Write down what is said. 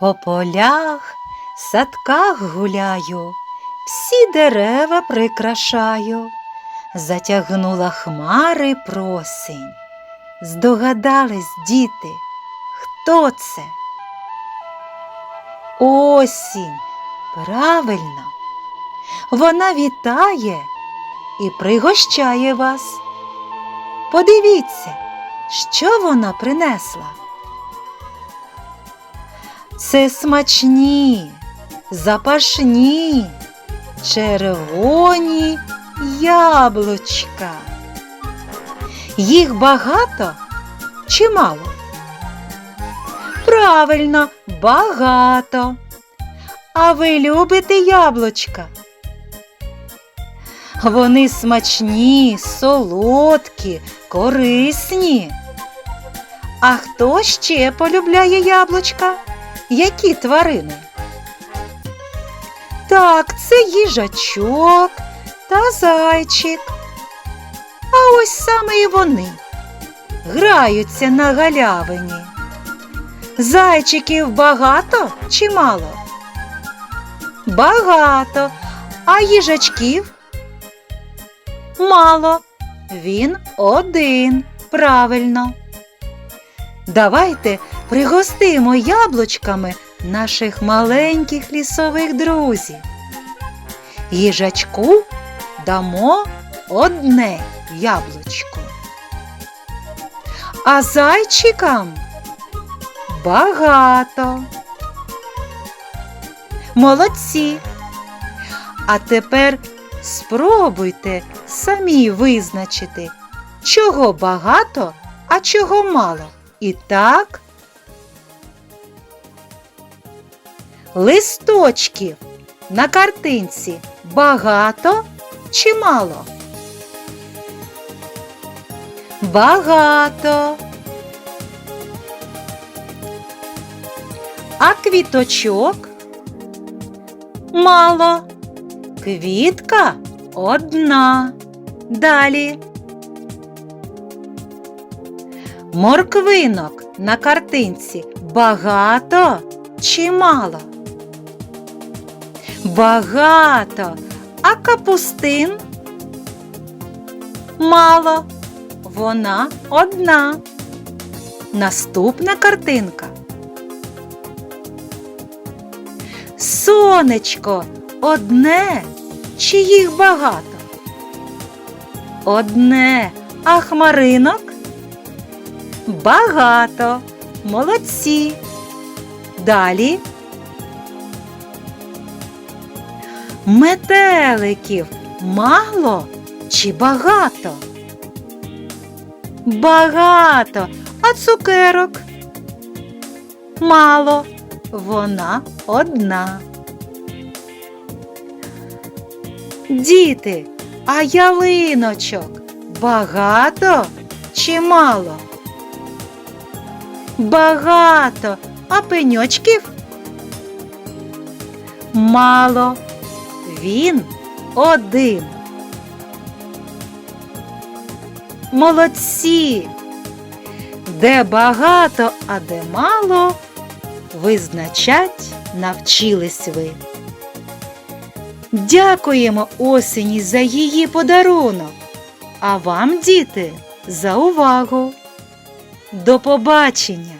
По полях, садках гуляю, всі дерева прикрашаю. Затягнула хмари просінь. Здогадались, діти, хто це? Осінь, правильно. Вона вітає і пригощає вас. Подивіться, що вона принесла. Це смачні, запашні, червоні яблучка. Їх багато чи мало? Правильно, багато. А ви любите яблучка? Вони смачні, солодкі, корисні. А хто ще полюбляє яблучка? Які тварини? Так, це їжачок та зайчик. А ось саме і вони граються на галявині. Зайчиків багато чи мало? Багато. А їжачків? Мало. Він один. Правильно. Давайте пригостимо яблучками наших маленьких лісових друзів. Їжачку дамо одне яблучко. А зайчикам багато. Молодці. А тепер спробуйте самі визначити, чого багато, а чого мало. І так, листочків на картинці багато чи мало? Багато. А квіточок? Мало. Квітка одна. Далі. Морквинок на картинці багато чи мало? Багато. А капустин? Мало. Вона одна. Наступна картинка. Сонечко одне чи їх багато? Одне, а хмаринок? Багато. Молодці. Далі. Метеликів мало чи багато? Багато. А цукерок? Мало. Вона одна. Діти, а ялиночок багато чи мало? Багато. А пеньочків? Мало. Він один. Молодці. Де багато, а де мало, визначать навчились ви. Дякуємо осені за її подарунок, а вам, діти, за увагу. До побачення!